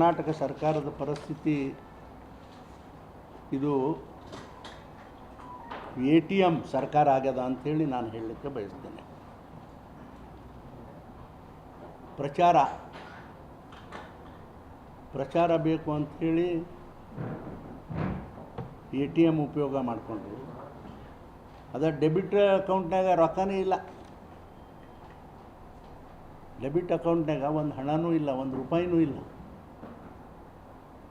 ಕರ್ನಾಟಕ ಸರ್ಕಾರದ ಪರಿಸ್ಥಿತಿ ಇದು ಎ ಟಿ ಎಂ ಸರ್ಕಾರ ಆಗ್ಯದ ಅಂಥೇಳಿ ನಾನು ಹೇಳಲಿಕ್ಕೆ ಬಯಸ್ತೇನೆ. ಪ್ರಚಾರ ಪ್ರಚಾರ ಬೇಕು ಅಂಥೇಳಿ ಎ ಟಿ ಎಂ ಉಪಯೋಗ ಮಾಡಿಕೊಂಡ್ರು. ಅದ ಡೆಬಿಟ್ ಅಕೌಂಟ್ನಾಗ ರೊಕ್ಕನೇ ಇಲ್ಲ. ಡೆಬಿಟ್ ಅಕೌಂಟ್ನಾಗ ಒಂದು ಹಣನೂ ಇಲ್ಲ, ಒಂದು ರೂಪಾಯಿನೂ ಇಲ್ಲ.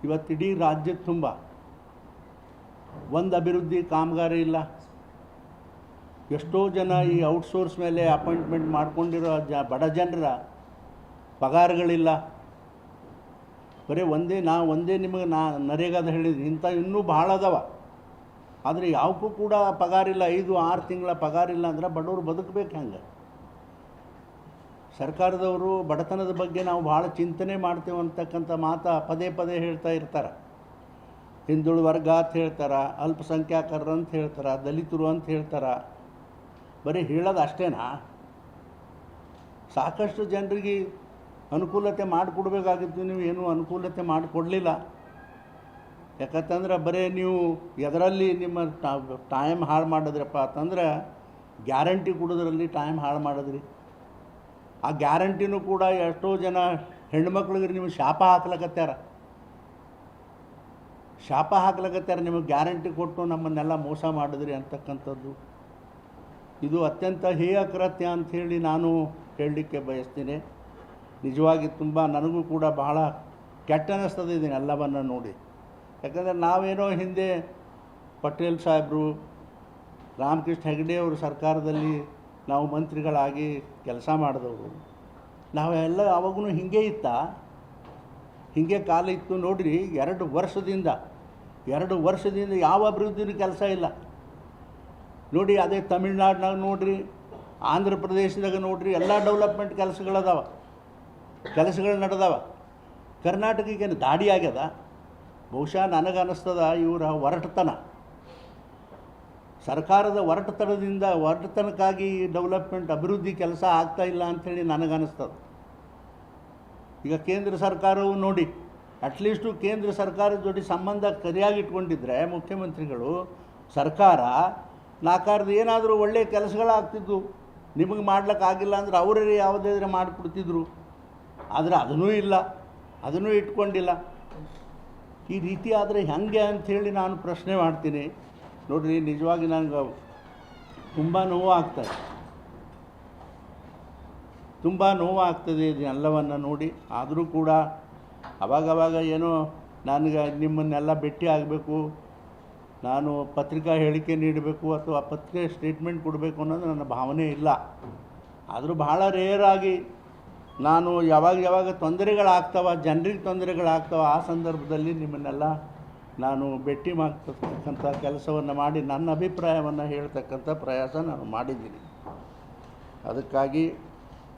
ಇವತ್ತು ಇಡೀ ರಾಜ್ಯದ ತುಂಬ. ಒಂದು ಅಭಿವೃದ್ಧಿ ಕಾಮಗಾರಿ ಇಲ್ಲ. ಎಷ್ಟೋ ಜನ ಈ ಔಟ್ಸೋರ್ಸ್ ಮೇಲೆ ಅಪಾಯಿಂಟ್ಮೆಂಟ್ ಮಾಡ್ಕೊಂಡಿರೋ ಜ, ಬಡ ಜನರ ಪಗಾರಗಳಿಲ್ಲ. ಬರೀ ಒಂದೇ, ನಾ ಒಂದೇ ನಿಮಗೆ ನಾ, ನರೇಗಾದ ಹೇಳಿದ್ರಿ ಇಂಥ ಇನ್ನೂ ಭಾಳ ಅದಾವ. ಆದರೆ ಯಾವಕ್ಕೂ ಕೂಡ ಪಗಾರಿಲ್ಲ. ಐದು, ಆರು ತಿಂಗಳ ಪಗಾರಿಲ್ಲ ಅಂದ್ರೆ ಬಡವರು ಬದುಕಬೇಕು ಹೆಂಗೆ? ಸರ್ಕಾರದವರು ಬಡತನದ ಬಗ್ಗೆ ನಾವು ಭಾಳ ಚಿಂತನೆ ಮಾಡ್ತೇವೆ ಅಂತಕ್ಕಂಥ ಮಾತು ಪದೇ ಪದೇ ಹೇಳ್ತಾ ಇರ್ತಾರೆ. ಹಿಂದುಳು ವರ್ಗ ಅಂತ ಹೇಳ್ತಾರೆ ಅಲ್ಪಸಂಖ್ಯಾತರು ಅಂತ ಹೇಳ್ತಾರೆ, ದಲಿತರು ಅಂತ ಹೇಳ್ತಾರೆ. ಬರೀ ಹೇಳೋದು ಅಷ್ಟೇನಾ? ಸಾಕಷ್ಟು ಜನರಿಗೆ ಅನುಕೂಲತೆ ಮಾಡಿಕೊಡ್ಬೇಕಾಗಿತ್ತು, ನೀವು ಏನೂ ಅನುಕೂಲತೆ ಮಾಡಿಕೊಡ್ಲಿಲ್ಲ. ಯಾಕಂತಂದ್ರೆ ಬರೀ ನೀವು ಎದರಲ್ಲಿ ನಿಮ್ಮ ಟೈಮ್ ಹಾಳು ಮಾಡಿದ್ರಪ್ಪ ಅಂತಂದ್ರೆ ಗ್ಯಾರಂಟಿ ಕೊಡೋದ್ರಲ್ಲಿ ಟೈಮ್ ಹಾಳು ಮಾಡಿದ್ರಿ. ಆ ಗ್ಯಾರಂಟಿನೂ ಕೂಡ ಎಷ್ಟೋ ಜನ ಹೆಣ್ಮಕ್ಳಿಗೆ ನಿಮಗೆ ಶಾಪ ಹಾಕ್ಲಕತ್ಯಾರ. ಶಾಪ ಹಾಕ್ಲಕತ್ಯಾರ, ನಿಮಗೆ ಗ್ಯಾರಂಟಿ ಕೊಟ್ಟು ನಮ್ಮನ್ನೆಲ್ಲ ಮೋಸ ಮಾಡಿದ್ರಿ ಅಂತಕ್ಕಂಥದ್ದು. ಇದು ಅತ್ಯಂತ ಹೇಯ ಕೃತ್ಯ ಅಂಥೇಳಿ ನಾನು ಹೇಳಲಿಕ್ಕೆ ಬಯಸ್ತೀನಿ. ನಿಜವಾಗಿ ತುಂಬ ನನಗೂ ಕೂಡ ಬಹಳ ಕೆಟ್ಟ ಅನ್ನಿಸ್ತದೆ ಇದನ್ನೆಲ್ಲವನ್ನು ನೋಡಿ. ಯಾಕಂದರೆ ನಾವೇನೋ ಹಿಂದೆ ಪಟೇಲ್ ಸಾಹೇಬರು, ರಾಮಕೃಷ್ಣ ಹೆಗಡೆ ಅವರು ಸರ್ಕಾರದಲ್ಲಿ ನಾವು ಮಂತ್ರಿಗಳಾಗಿ ಕೆಲಸ ಮಾಡಿದವರು. ನಾವೆಲ್ಲ ಅವಾಗೂ ಹಿಂಗೆ ಇತ್ತ. ಹಿಂಗೆ ಕಾಲ ಇತ್ತು ನೋಡ್ರಿ, ಎರಡು ವರ್ಷದಿಂದ ಎರಡು ವರ್ಷದಿಂದ ಯಾವ ಅಭಿವೃದ್ಧಿನೂ ಕೆಲಸ ಇಲ್ಲ. ನೋಡಿ, ಅದೇ ತಮಿಳ್ನಾಡಿನಾಗ ನೋಡ್ರಿ, ಆಂಧ್ರ ಪ್ರದೇಶದಾಗ ನೋಡ್ರಿ, ಎಲ್ಲ ಡೆವಲಪ್ಮೆಂಟ್ ಕೆಲಸಗಳದಾವ. ಕೆಲಸಗಳು ನಡೆದವ. ಕರ್ನಾಟಕಕ್ಕೇನು ದಾಡಿ ಆಗ್ಯದ ಬಹುಶಃ ನನಗೆ ಅನ್ನಿಸ್ತದ ಇವರ ಹೊರಟತನ. ಸರ್ಕಾರದ ಹೊರಟತನದಿಂದ ಹೊರಟತನಕ್ಕಾಗಿ ಡೆವಲಪ್ಮೆಂಟ್ ಅಭಿವೃದ್ಧಿ ಕೆಲಸ ಆಗ್ತಾ ಇಲ್ಲ ಅಂಥೇಳಿ ನನಗನ್ನಿಸ್ತದೆ. ಈಗ ಕೇಂದ್ರ ಸರ್ಕಾರವು ನೋಡಿ ಅಟ್ಲೀಸ್ಟು ಕೇಂದ್ರ ಸರ್ಕಾರದ ಜೊತೆ ಸಂಬಂಧ ಸರಿಯಾಗಿ ಇಟ್ಕೊಂಡಿದ್ರೆ ಮುಖ್ಯಮಂತ್ರಿಗಳು, ಸರ್ಕಾರ ನಾಕಾರದ ಏನಾದರೂ ಒಳ್ಳೆಯ ಕೆಲಸಗಳಾಗ್ತಿದ್ವು ನಿಮಗೆ ಮಾಡ್ಲಿಕ್ಕಾಗಿಲ್ಲ ಅಂದ್ರೆ ಅವರೇ ಯಾವುದಾದ್ರೆ ಮಾಡಿಕೊಡ್ತಿದ್ರು. ಆದರೆ ಅದನ್ನೂ ಇಲ್ಲ, ಅದನ್ನೂ ಇಟ್ಕೊಂಡಿಲ್ಲ. ಈ ರೀತಿ ಆದರೆ ಹೆಂಗೆ ಅಂಥೇಳಿ ನಾನು ಪ್ರಶ್ನೆ ಮಾಡ್ತೀನಿ. ನೋಡ್ರಿ, ನಿಜವಾಗಿ ನನಗೆ ತುಂಬ ನೋವು ಆಗ್ತದೆ ತುಂಬ ನೋವು ಆಗ್ತದೆ ಇದನ್ನೆಲ್ಲವನ್ನು ನೋಡಿ. ಆದರೂ ಕೂಡ ಅವಾಗವಾಗ ಏನೋ ನನಗೆ ನಿಮ್ಮನ್ನೆಲ್ಲ ಭೇಟಿ ಆಗಬೇಕು, ನಾನು ಪತ್ರಿಕಾ ಹೇಳಿಕೆ ನೀಡಬೇಕು ಅಥವಾ ಪತ್ರಿಕೆ ಸ್ಟೇಟ್ಮೆಂಟ್ ಕೊಡಬೇಕು ಅನ್ನೋದು ನನ್ನ ಭಾವನೆ ಇಲ್ಲ. ಆದರೂ ಬಹಳ ರೇರಾಗಿ ನಾನು ಯಾವಾಗ ಯಾವಾಗ ತೊಂದರೆಗಳಾಗ್ತವ, ಜನರಿಗೆ ತೊಂದರೆಗಳಾಗ್ತವ, ಆ ಸಂದರ್ಭದಲ್ಲಿ ನಿಮ್ಮನ್ನೆಲ್ಲ ನಾನು ಭೇಟಿ ಮಾಡ್ತಕ್ಕಂಥ ಕೆಲಸವನ್ನು ಮಾಡಿ ನನ್ನ ಅಭಿಪ್ರಾಯವನ್ನು ಹೇಳ್ತಕ್ಕಂಥ ಪ್ರಯಾಸ ನಾನು ಮಾಡಿದ್ದೀನಿ. ಅದಕ್ಕಾಗಿ